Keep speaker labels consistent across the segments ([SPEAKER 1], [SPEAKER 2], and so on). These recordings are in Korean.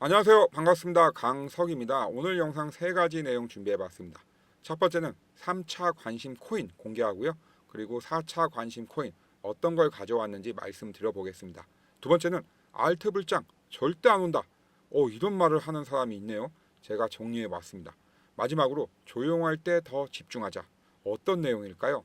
[SPEAKER 1] 안녕하세요. 반갑습니다. 강석입니다. 오늘 영상 세 가지 내용 준비해 봤습니다. 첫 번째는 3차 관심 코인 공개하고요. 그리고 4차 관심 코인 어떤 걸 가져왔는지 말씀드려 보겠습니다. 두 번째는 알트 불장 절대 안 온다. 오, 이런 말을 하는 사람이 있네요. 제가 정리해 봤습니다. 마지막으로 조용할 때 더 집중하자. 어떤 내용일까요?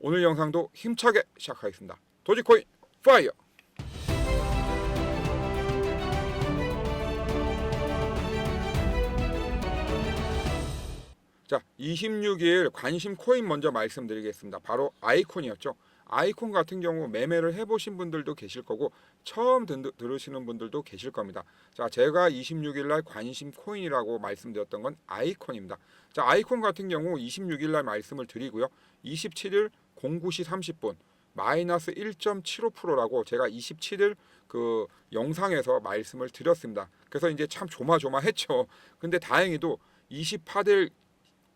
[SPEAKER 1] 오늘 영상도 힘차게 시작하겠습니다. 도지코인 파이어! 자, 26일 관심 코인 먼저 말씀드리겠습니다. 바로 아이콘이었죠. 아이콘 같은 경우 매매를 해보신 분들도 계실 거고 처음 든, 들으시는 분들도 계실 겁니다. 자, 제가 26일 날 관심 코인이라고 말씀드렸던 건 아이콘입니다. 자, 아이콘 같은 경우 26일 날 말씀을 드리고요. 27일 09시 30분 마이너스 1.75%라고 제가 27일 그 영상에서 말씀을 드렸습니다. 그래서 이제 참 조마조마했죠. 근데 다행히도 28일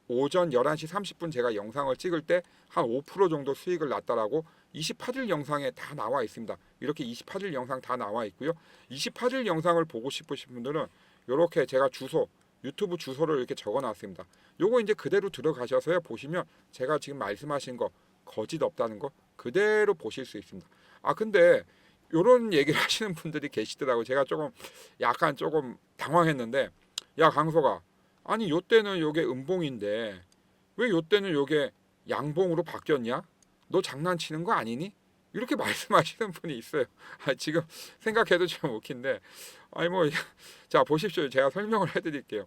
[SPEAKER 1] 오전 11시 30분 제가 영상을 찍을 때 한 5% 정도 수익을 났다라고 28일 영상에 다 나와 있습니다. 이렇게 28일 영상 다 나와 있고요. 28일 영상을 보고 싶으신 분들은 이렇게 제가 주소 유튜브 주소를 이렇게 적어 놨습니다. 요거 이제 그대로 들어가셔서요 보시면 제가 지금 말씀하신 거 거짓 없다는 거 그대로 보실 수 있습니다. 아 근데 요런 얘기를 하시는 분들이 계시더라고요. 제가 조금 약간 조금 당황했는데 야 강소가 아니 요 때는 요게 음봉인데 왜 요 때는 요게 양봉으로 바뀌었냐? 너 장난치는 거 아니니? 이렇게 말씀하시는 분이 있어요. 아, 지금 생각해도 좀 웃긴데 아니 뭐 자 보십시오. 제가 설명을 해드릴게요.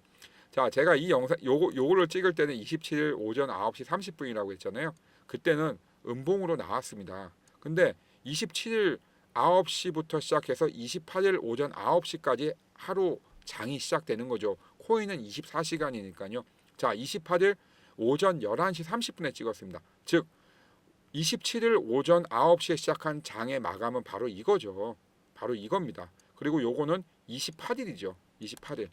[SPEAKER 1] 자 제가 이 영상 요거 요거를 찍을 때는 27일 오전 9시 30분이라고 했잖아요. 그때는 음봉으로 나왔습니다. 근데 27일 9시부터 시작해서 28일 오전 9시까지 하루 장이 시작되는 거죠. 코인은 24시간이니까요. 자, 28일 오전 11시 30분에 찍었습니다. 즉 27일 오전 9시에 시작한 장의 마감은 바로 이거죠. 바로 이겁니다. 그리고 요거는 28일이죠. 28일.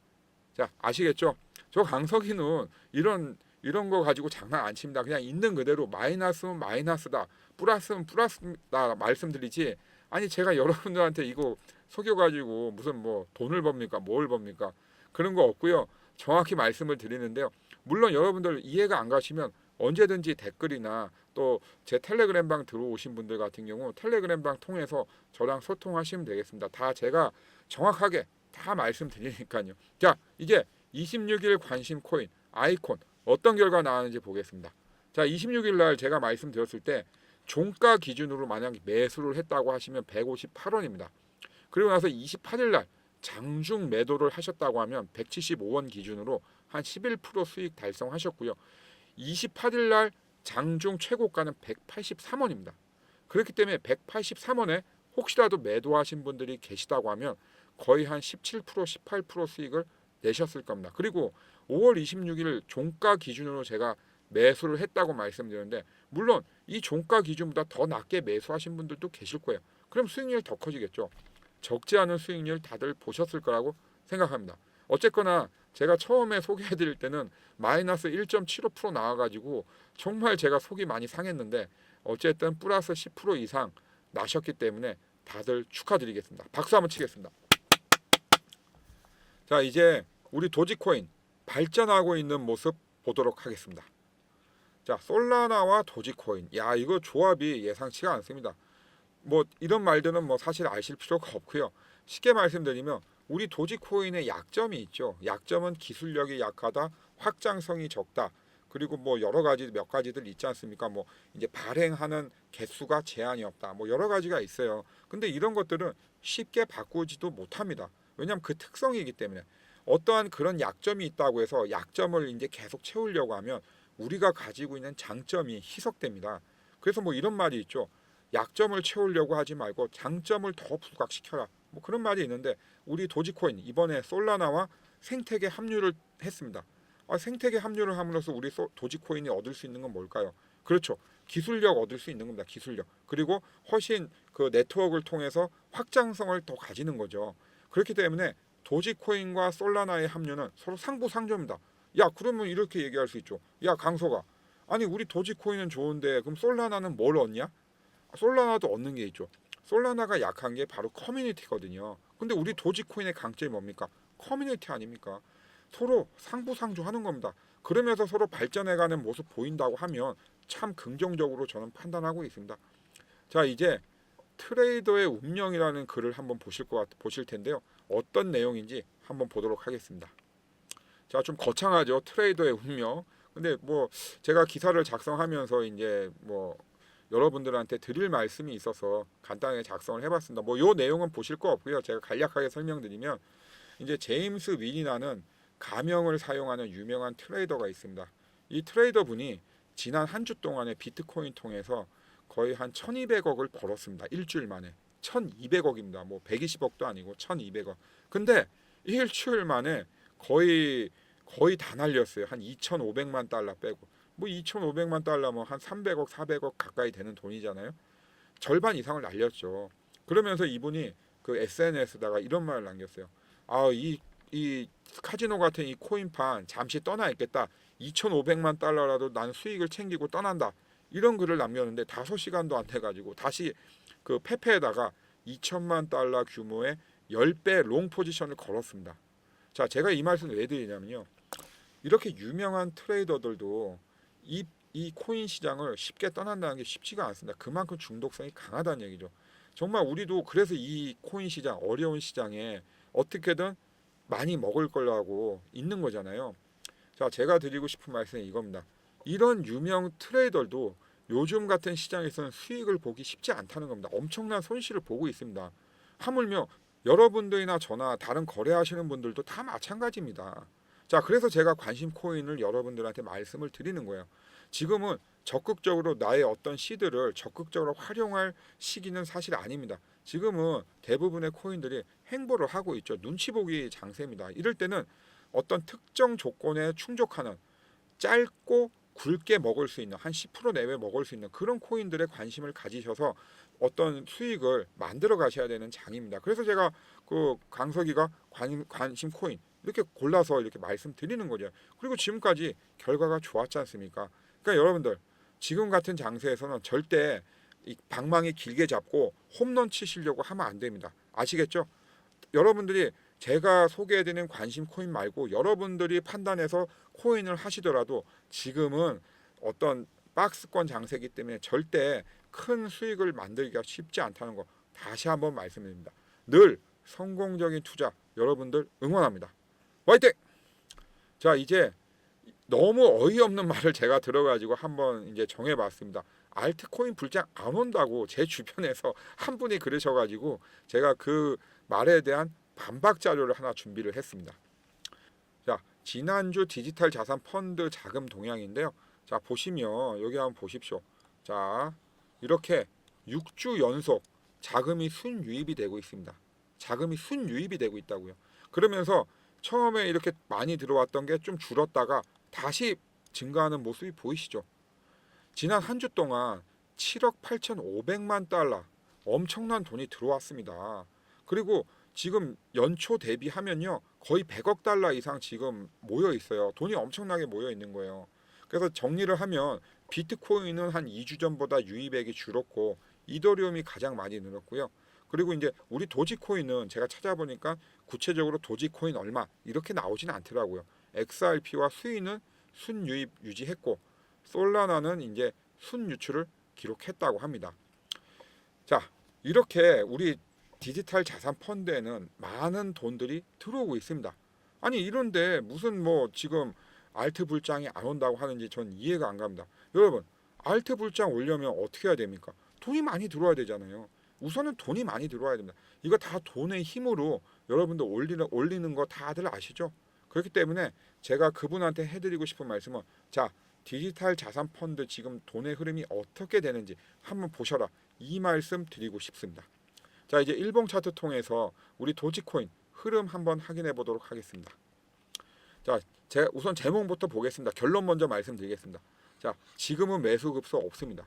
[SPEAKER 1] 자, 아시겠죠? 저 강석이는 이런 이런 거 가지고 장난 안 칩니다. 그냥 있는 그대로 마이너스는 마이너스다. 플러스는 플러스다 말씀드리지. 아니 제가 여러분들한테 이거 속여 가지고 무슨 뭐 돈을 법니까? 뭘 법니까? 그런 거 없고요. 정확히 말씀을 드리는데요. 물론 여러분들 이해가 안 가시면 언제든지 댓글이나 또 제 텔레그램 방 들어오신 분들 같은 경우 텔레그램 방 통해서 저랑 소통하시면 되겠습니다. 다 제가 정확하게 다 말씀드리니까요. 자, 이제 26일 관심 코인 아이콘 어떤 결과 나왔는지 보겠습니다. 자, 26일 날 제가 말씀드렸을 때 종가 기준으로 만약 매수를 했다고 하시면 158원입니다. 그리고 나서 28일 날 장중 매도를 하셨다고 하면 175원 기준으로 한 11% 수익 달성하셨고요. 28일 날 장중 최고가는 183원입니다. 그렇기 때문에 183원에 혹시라도 매도하신 분들이 계시다고 하면 거의 한 17% 18% 수익을 내셨을 겁니다. 그리고 5월 26일 종가 기준으로 제가 매수를 했다고 말씀드렸는데 물론 이 종가 기준보다 더 낮게 매수하신 분들도 계실 거예요. 그럼 수익률이 더 커지겠죠. 적지 않은 수익률 다들 보셨을 거라고 생각합니다. 어쨌거나 제가 처음에 소개해 드릴 때는 마이너스 1.75% 나와 가지고 정말 제가 속이 많이 상했는데 어쨌든 플러스 10% 이상 나셨기 때문에 다들 축하드리겠습니다. 박수 한번 치겠습니다. 자 이제 우리 도지코인 발전하고 있는 모습 보도록 하겠습니다. 자 솔라나와 도지코인 야 이거 조합이 예상치가 않습니다. 뭐 이런 말들은 뭐 사실 아실 필요가 없고요. 쉽게 말씀드리면 우리 도지코인의 약점이 있죠. 약점은 기술력이 약하다, 확장성이 적다. 그리고 뭐 여러 가지 몇 가지들 있지 않습니까? 뭐 이제 발행하는 개수가 제한이 없다. 뭐 여러 가지가 있어요. 근데 이런 것들은 쉽게 바꾸지도 못합니다. 왜냐하면 그 특성이기 때문에 어떠한 그런 약점이 있다고 해서 약점을 이제 계속 채우려고 하면 우리가 가지고 있는 장점이 희석됩니다. 그래서 뭐 이런 말이 있죠. 약점을 채우려고 하지 말고 장점을 더 부각시켜라. 뭐 그런 말이 있는데 우리 도지코인 이번에 솔라나와 생태계 합류를 했습니다. 아, 생태계 합류를 함으로써 우리 소- 도지코인이 얻을 수 있는 건 뭘까요? 그렇죠. 기술력 얻을 수 있는 겁니다. 기술력. 그리고 훨씬 그 네트워크를 통해서 확장성을 더 가지는 거죠. 그렇기 때문에 도지코인과 솔라나의 합류는 서로 상부상조입니다. 야, 그러면 이렇게 얘기할 수 있죠. 야, 강소가. 아니, 우리 도지코인은 좋은데 그럼 솔라나는 뭘 얻냐? 솔라나도 얻는 게 있죠. 솔라나가 약한 게 바로 커뮤니티거든요. 근데 우리 도지코인의 강점이 뭡니까? 커뮤니티 아닙니까? 서로 상부상조하는 겁니다. 그러면서 서로 발전해가는 모습 보인다고 하면 참 긍정적으로 저는 판단하고 있습니다. 자 이제 트레이더의 운명이라는 글을 한번 보실 것 같, 보실 텐데요. 어떤 내용인지 한번 보도록 하겠습니다. 자 좀 거창하죠 트레이더의 운명. 근데 뭐 제가 기사를 작성하면서 이제 뭐 여러분들한테 드릴 말씀이 있어서 간단하게 작성을 해봤습니다. 뭐 요 내용은 보실 거 없고요. 제가 간략하게 설명드리면 이제 제임스 윈이라는 가명을 사용하는 유명한 트레이더가 있습니다. 이 트레이더 분이 지난 한 주 동안에 비트코인 통해서 거의 한 1200억을 벌었습니다. 일주일 만에. 1200억입니다. 뭐 120억도 아니고 1200억. 근데 일주일 만에 거의 거의 다 날렸어요. 한 2,500만 달러 빼고. 뭐 2,500만 달러면 한 300억, 400억 가까이 되는 돈이잖아요. 절반 이상을 날렸죠. 그러면서 이분이 그 SNS에다가 이런 말을 남겼어요. 아, 이, 이 카지노 같은 이 코인판 잠시 떠나 있겠다. 2,500만 달러라도 난 수익을 챙기고 떠난다. 이런 글을 남겼는데 5시간도 안 돼 가지고 다시 그 페페에다가 2천만 달러 규모의 10배 롱 포지션을 걸었습니다. 자, 제가 이 말씀을 왜 드리냐면요. 이렇게 유명한 트레이더들도 이, 이 코인 시장을 쉽게 떠난다는 게 쉽지가 않습니다. 그만큼 중독성이 강하다는 얘기죠. 정말 우리도 그래서 이 코인 시장, 어려운 시장에 어떻게든 많이 먹을 거라고 있는 거잖아요. 자, 제가 드리고 싶은 말씀은 이겁니다. 이런 유명 트레이더도 요즘 같은 시장에서는 수익을 보기 쉽지 않다는 겁니다. 엄청난 손실을 보고 있습니다. 하물며 여러분들이나 저나 다른 거래하시는 분들도 다 마찬가지입니다. 자, 그래서 제가 관심 코인을 여러분들한테 말씀을 드리는 거예요. 지금은 적극적으로 나의 어떤 시드를 적극적으로 활용할 시기는 사실 아닙니다. 지금은 대부분의 코인들이 행보를 하고 있죠. 눈치 보기 장세입니다. 이럴 때는 어떤 특정 조건에 충족하는 짧고 굵게 먹을 수 있는 한 10% 내외 먹을 수 있는 그런 코인들에 관심을 가지셔서 어떤 수익을 만들어 가셔야 되는 장입니다. 그래서 제가 그 강석이가 관, 관심 코인 이렇게 골라서 이렇게 말씀드리는 거죠. 그리고 지금까지 결과가 좋았지 않습니까? 그러니까 여러분들 지금 같은 장세에서는 절대 이 방망이 길게 잡고 홈런 치시려고 하면 안 됩니다. 아시겠죠? 여러분들이 제가 소개해드리는 관심 코인 말고 여러분들이 판단해서 코인을 하시더라도 지금은 어떤 박스권 장세기 때문에 절대 큰 수익을 만들기가 쉽지 않다는 거 다시 한번 말씀드립니다. 늘 성공적인 투자 여러분들 응원합니다. 화이팅! 자 이제 너무 어이없는 말을 제가 들어가지고 한번 이제 정해봤습니다. 알트코인 불장 안 온다고 제 주변에서 한 분이 그러셔가지고 제가 그 말에 대한 반박 자료를 하나 준비를 했습니다. 자 지난주 디지털 자산 펀드 자금 동향인데요. 자 보시면 여기 한번 보십시오. 자 이렇게 6주 연속 자금이 순유입이 되고 있습니다. 자금이 순유입이 되고 있다고요. 그러면서 처음에 이렇게 많이 들어왔던 게 좀 줄었다가 다시 증가하는 모습이 보이시죠? 지난 한 주 동안 7억 8,500만 달러 엄청난 돈이 들어왔습니다. 그리고 지금 연초 대비하면요 거의 100억 달러 이상 지금 모여 있어요. 돈이 엄청나게 모여 있는 거예요. 그래서 정리를 하면 비트코인은 한 2주 전보다 유입액이 줄었고 이더리움이 가장 많이 늘었고요. 그리고 이제 우리 도지코인은 제가 찾아보니까 구체적으로 도지코인 얼마 이렇게 나오지는 않더라고요. XRP와 수위는 순유입 유지했고 솔라나는 이제 순유출을 기록했다고 합니다. 자 이렇게 우리 디지털 자산 펀드에는 많은 돈들이 들어오고 있습니다. 아니 이런데 무슨 뭐 지금 알트 불장이 안 온다고 하는지 전 이해가 안 갑니다. 여러분 알트 불장 올려면 어떻게 해야 됩니까? 돈이 많이 들어와야 되잖아요. 우선은 돈이 많이 들어와야 됩니다. 이거 다 돈의 힘으로 여러분들 올리는 올리는 거 다들 아시죠? 그렇기 때문에 제가 그분한테 해드리고 싶은 말씀은 자 디지털 자산 펀드 지금 돈의 흐름이 어떻게 되는지 한번 보셔라 이 말씀 드리고 싶습니다. 자 이제 일봉 차트 통해서 우리 도지코인 흐름 한번 확인해 보도록 하겠습니다. 자 제가 우선 제목부터 보겠습니다. 결론 먼저 말씀드리겠습니다. 자 지금은 매수 급소 없습니다.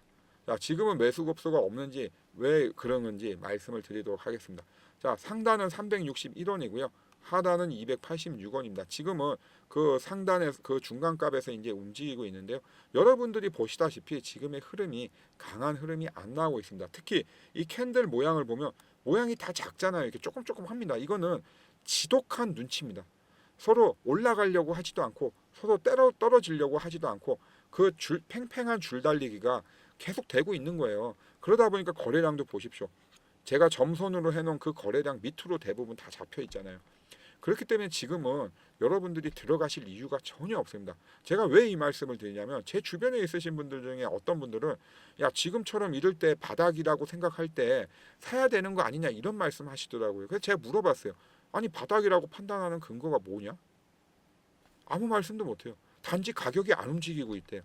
[SPEAKER 1] 자 지금은 매수 급소가 없는지 왜 그런 건지 말씀을 드리도록 하겠습니다. 자 상단은 361원이고요. 하단은 286원입니다. 지금은 그 상단의 그 중간값에서 이제 움직이고 있는데요. 여러분들이 보시다시피 지금의 흐름이 강한 흐름이 안 나오고 있습니다. 특히 이 캔들 모양을 보면 모양이 다 작잖아요. 이렇게 조금 조금 합니다. 이거는 지독한 눈치입니다. 서로 올라가려고 하지도 않고 서로 때려 떨어지려고 하지도 않고 그 줄 팽팽한 줄 달리기가 계속 되고 있는 거예요. 그러다 보니까 거래량도 보십시오. 제가 점선으로 해놓은 그 거래량 밑으로 대부분 다 잡혀 있잖아요. 그렇기 때문에 지금은 여러분들이 들어가실 이유가 전혀 없습니다. 제가 왜 이 말씀을 드리냐면 제 주변에 있으신 분들 중에 어떤 분들은 야 지금처럼 이럴 때 바닥이라고 생각할 때 사야 되는 거 아니냐 이런 말씀 하시더라고요. 그래서 제가 물어봤어요. 아니 바닥이라고 판단하는 근거가 뭐냐? 아무 말씀도 못해요. 단지 가격이 안 움직이고 있대요.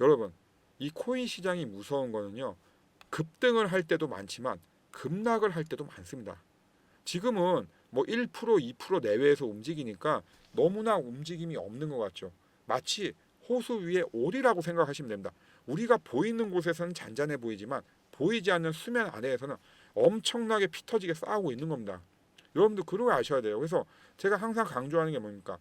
[SPEAKER 1] 여러분 이 코인 시장이 무서운 거는요. 급등을 할 때도 많지만 급락을 할 때도 많습니다. 지금은 뭐 1% 2% 내외에서 움직이니까 너무나 움직임이 없는 것 같죠. 마치 호수 위에 오리라고 생각하시면 됩니다. 우리가 보이는 곳에서는 잔잔해 보이지만 보이지 않는 수면 아래에서는 엄청나게 피 터지게 싸우고 있는 겁니다. 여러분들 그런 거 아셔야 돼요. 그래서 제가 항상 강조하는 게 뭡니까?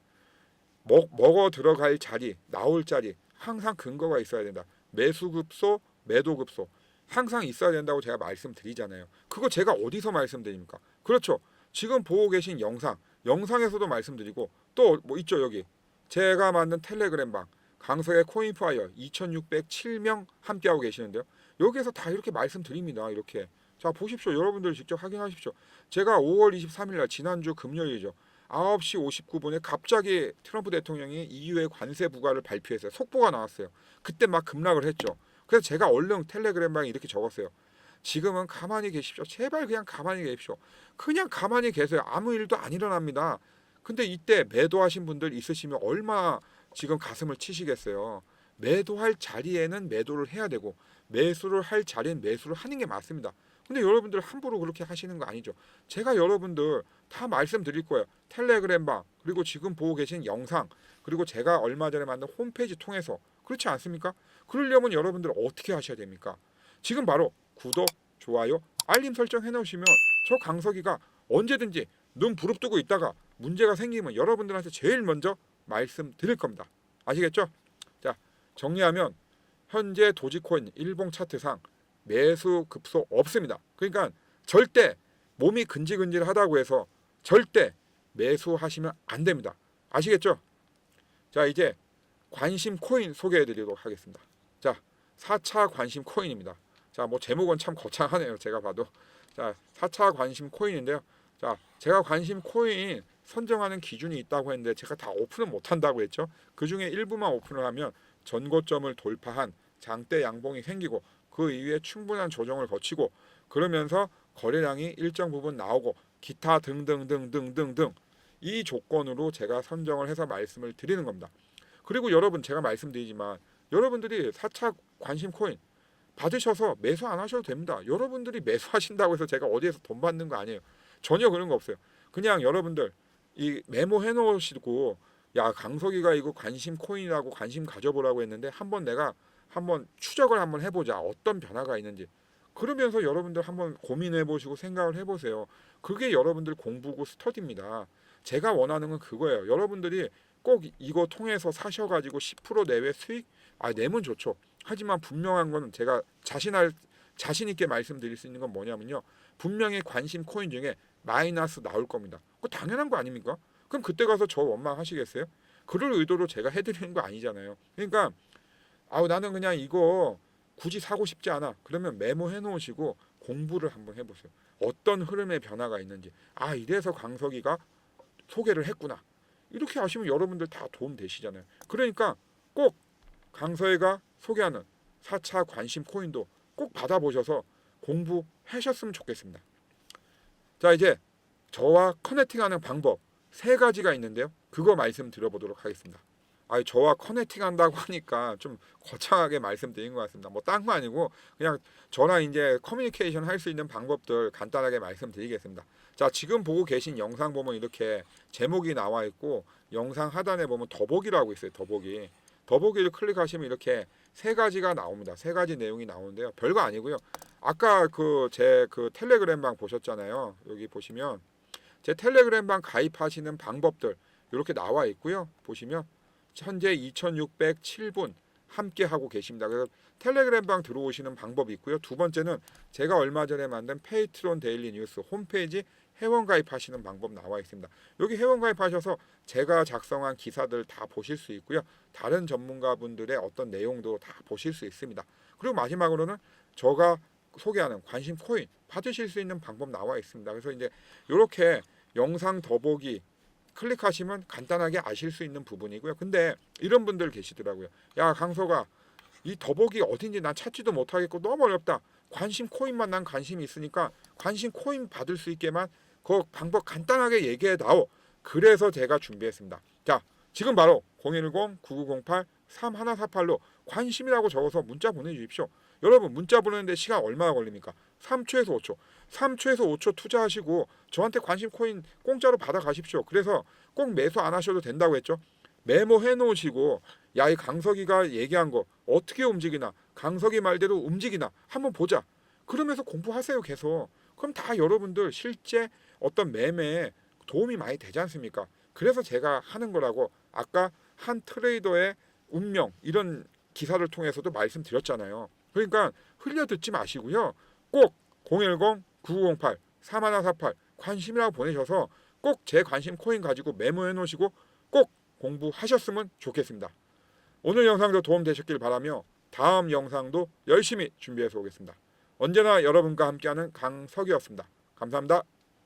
[SPEAKER 1] 먹, 먹어 들어갈 자리, 나올 자리 항상 근거가 있어야 된다. 매수급소, 매도급소 항상 있어야 된다고 제가 말씀드리잖아요. 그거 제가 어디서 말씀드립니까? 그렇죠. 지금 보고 계신 영상, 영상에서도 말씀드리고 또 뭐 있죠 여기 제가 만든 텔레그램 방 강석의 코인파이어 2,607명 함께하고 계시는데요. 여기에서 다 이렇게 말씀드립니다. 이렇게 자 보십시오. 여러분들 직접 확인하십시오. 제가 5월 23일 날 지난주 금요일이죠. 9시 59분에 갑자기 트럼프 대통령이 EU의 관세 부과를 발표했어요. 속보가 나왔어요. 그때 막 급락을 했죠. 그래서 제가 얼른 텔레그램방에 이렇게 적었어요. 지금은 가만히 계십시오. 제발 그냥 가만히 계십시오. 그냥 가만히 계세요. 아무 일도 안 일어납니다. 근데 이때 매도하신 분들 있으시면 얼마 지금 가슴을 치시겠어요. 매도할 자리에는 매도를 해야 되고 매수를 할 자리엔 매수를 하는 게 맞습니다. 근데 여러분들 함부로 그렇게 하시는 거 아니죠. 제가 여러분들 다 말씀드릴 거예요. 텔레그램방 그리고 지금 보고 계신 영상 그리고 제가 얼마 전에 만든 홈페이지 통해서 그렇지 않습니까? 그러려면 여러분들 어떻게 하셔야 됩니까? 지금 바로 구독, 좋아요, 알림 설정 해놓으시면 저 강석이가 언제든지 눈 부릅뜨고 있다가 문제가 생기면 여러분들한테 제일 먼저 말씀드릴 겁니다. 아시겠죠? 자 정리하면 현재 도지코인 일봉 차트상 매수 급소 없습니다. 그러니까 절대 몸이 근질근질하다고 해서 절대 매수하시면 안 됩니다. 아시겠죠? 자 이제 관심 코인 소개해드리도록 하겠습니다. 자 4차 관심 코인입니다. 자 뭐 제목은 참 거창하네요. 제가 봐도 자 4차 관심 코인인데요. 자 제가 관심 코인 선정하는 기준이 있다고 했는데 제가 다 오픈을 못한다고 했죠. 그 중에 일부만 오픈을 하면 전고점을 돌파한 장대 양봉이 생기고 그 이후에 충분한 조정을 거치고 그러면서 거래량이 일정 부분 나오고 기타 등등등등등등 이 조건으로 제가 선정을 해서 말씀을 드리는 겁니다. 그리고 여러분 제가 말씀드리지만 여러분들이 4차 관심 코인 받으셔서 매수 안 하셔도 됩니다. 여러분들이 매수하신다고 해서 제가 어디에서 돈 받는 거 아니에요. 전혀 그런 거 없어요. 그냥 여러분들 이 메모해 놓으시고 야 강석이가 이거 관심 코인이라고 관심 가져보라고 했는데 한번 내가 한번 추적을 한번 해보자 어떤 변화가 있는지 그러면서 여러분들 한번 고민해 보시고 생각을 해 보세요. 그게 여러분들 공부고 스터디입니다. 제가 원하는 건 그거예요. 여러분들이 꼭 이거 통해서 사셔가지고 10% 내외 수익 아 내면 좋죠. 하지만 분명한 건 제가 자신할 자신 있게 말씀드릴 수 있는 건 뭐냐면요. 분명히 관심 코인 중에 마이너스 나올 겁니다. 그거 당연한 거 아닙니까? 그럼 그때 가서 저 원망하시겠어요? 그럴 의도로 제가 해드리는 거 아니잖아요. 그러니까 아우 나는 그냥 이거 굳이 사고 싶지 않아. 그러면 메모해 놓으시고 공부를 한번 해보세요. 어떤 흐름의 변화가 있는지. 아 이래서 강석이가 소개를 했구나. 이렇게 하시면 여러분들 다 도움 되시잖아요. 그러니까 꼭 강서희가 소개하는 4차 관심 코인도 꼭 받아보셔서 공부하셨으면 좋겠습니다. 자 이제 저와 커넥팅하는 방법 세 가지가 있는데요. 그거 말씀 드려보도록 하겠습니다. 아, 저와 커넥팅한다고 하니까 좀 거창하게 말씀드린 것 같습니다. 뭐 딴 거 아니고 그냥 저랑 이제 커뮤니케이션 할 수 있는 방법들 간단하게 말씀드리겠습니다. 자, 지금 보고 계신 영상 보면 이렇게 제목이 나와 있고 영상 하단에 보면 더보기라고 있어요. 더보기. 더보기를 클릭하시면 이렇게 세 가지가 나옵니다. 세 가지 내용이 나오는데요. 별거 아니고요. 아까 그 제그 텔레그램 방 보셨잖아요. 여기 보시면 제 텔레그램 방 가입하시는 방법들 이렇게 나와 있고요. 보시면 현재 2,607분 함께 하고 계십니다. 그래서 텔레그램 방 들어오시는 방법이 있고요. 두 번째는 제가 얼마 전에 만든 페이트론 데일리 뉴스 홈페이지 회원 가입하시는 방법 나와 있습니다. 여기 회원 가입하셔서 제가 작성한 기사들 다 보실 수 있고요. 다른 전문가분들의 어떤 내용도 다 보실 수 있습니다. 그리고 마지막으로는 제가 소개하는 관심 코인 받으실 수 있는 방법 나와 있습니다. 그래서 이제 이렇게 영상 더보기 클릭하시면 간단하게 아실 수 있는 부분이고요. 근데 이런 분들 계시더라고요. 야 강서가 이 더보기 어딘지 난 찾지도 못하겠고 너무 어렵다. 관심 코인만 난 관심이 있으니까 관심 코인 받을 수 있게만 그 방법 간단하게 얘기해 다오. 그래서 제가 준비했습니다. 자, 지금 바로 010-9908-3148로 관심이라고 적어서 문자 보내주십시오. 여러분 문자 보내는데 시간 얼마나 걸립니까? 3초에서 5초. 3초에서 5초 투자하시고 저한테 관심 코인 공짜로 받아 가십시오. 그래서 꼭 매수 안 하셔도 된다고 했죠. 메모해 놓으시고 야 이 강석이가 얘기한 거 어떻게 움직이나 강석이 말대로 움직이나 한번 보자. 그러면서 공부하세요 계속. 그럼 다 여러분들 실제 어떤 매매에 도움이 많이 되지 않습니까? 그래서 제가 하는 거라고 아까 한 트레이더의 운명 이런 기사를 통해서도 말씀드렸잖아요. 그러니까 흘려 듣지 마시고요. 꼭 010-9908-3148 관심이라고 보내셔서 꼭 제 관심 코인 가지고 메모해 놓으시고 꼭 공부하셨으면 좋겠습니다. 오늘 영상도 도움 되셨길 바라며 다음 영상도 열심히 준비해서 오겠습니다. 언제나 여러분과 함께하는 강석이었습니다. 감사합니다.